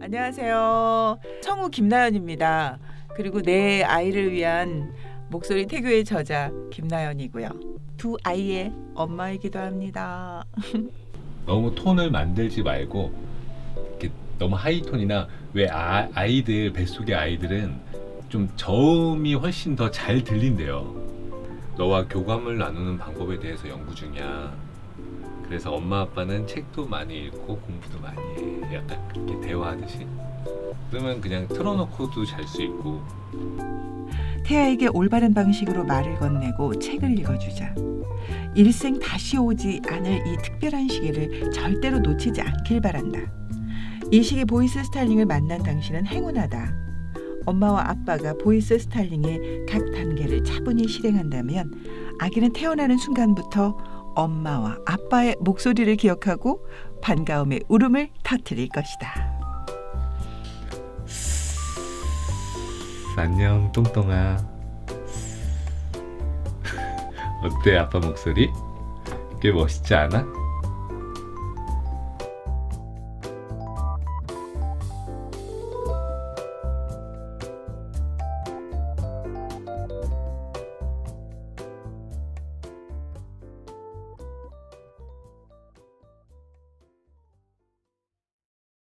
안녕하세요. 성우 김나연입니다. 그리고 내 아이를 위한 목소리 태교의 저자 김나연이고요. 두 아이의 엄마이기도 합니다. 너무 톤을 만들지 말고 이렇게 너무 하이톤이나 왜 아, 아이들 뱃속의 아이들은 좀 저음이 훨씬 더 잘 들린대요. 너와 교감을 나누는 방법에 대해서 연구 중이야. 그래서 엄마 아빠는 책도 많이 읽고 공부도 많이 해. 약간 그렇게 대화하듯이. 그러면 그냥 틀어놓고도 잘 수 있고 태아에게 올바른 방식으로 말을 건네고 책을 읽어주자. 일생 다시 오지 않을 이 특별한 시기를 절대로 놓치지 않길 바란다. 이 시기 보이스 스타일링을 만난 당신은 행운하다. 엄마와 아빠가 보이스 스타일링의 각 단계를 차분히 실행한다면 아기는 태어나는 순간부터 엄마와 아빠의 목소리를 기억하고 반가움의 울음을 터뜨릴 것이다. 안녕 똥똥아 어때 아빠 목소리? 꽤 멋있지 않아?